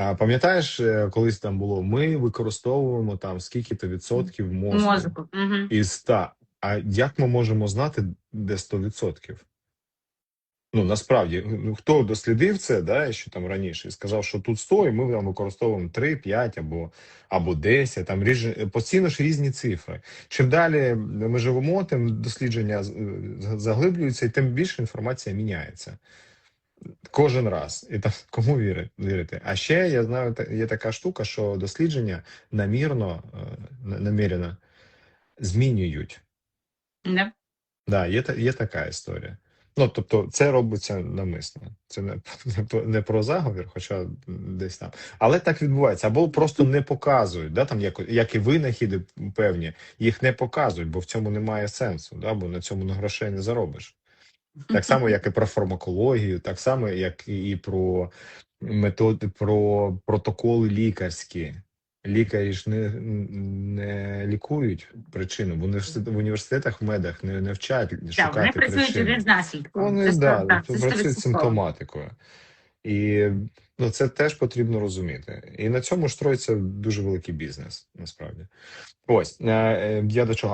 А пам'ятаєш, е, колись там було: ми використовуємо там скільки-то відсотків мозку Мозку. Угу. із 100. А як ми можемо знати, де 100%? Ну насправді, ну хто дослідив це, да, що там раніше, і сказав, що тут 100, і ми там використовуємо 3, 5 або, або 10, там ріж... постійно ж різні цифри. Чим далі ми живемо, тим дослідження з- заглиблюються, і тим більше інформація міняється. Кожен раз. І там кому вірити. А ще я знаю, є така штука, що дослідження намірно, е, намірено змінюють. Да. Да, є, є така історія. Ну, тобто, це робиться навмисно. Це не, не, не про заговір, хоча десь там. Але так відбувається. Або просто не показують, да, там, як, як і винахіди певні, їх не показують, бо в цьому немає сенсу, да, бо на цьому на грошей не заробиш. Так само, як і про фармакологію, так само, як і про методи, про протоколи лікарські. Лікарі ж не, не лікують причину. В університетах, в університетах в медах не, не вчать Так, вони працюють від наслідком. Вони Це да, так, це працюють 100%. симптоматикою. І ну, це теж потрібно розуміти. І на цьому ж строїться дуже великий бізнес, насправді. Ось е, е, я до чого.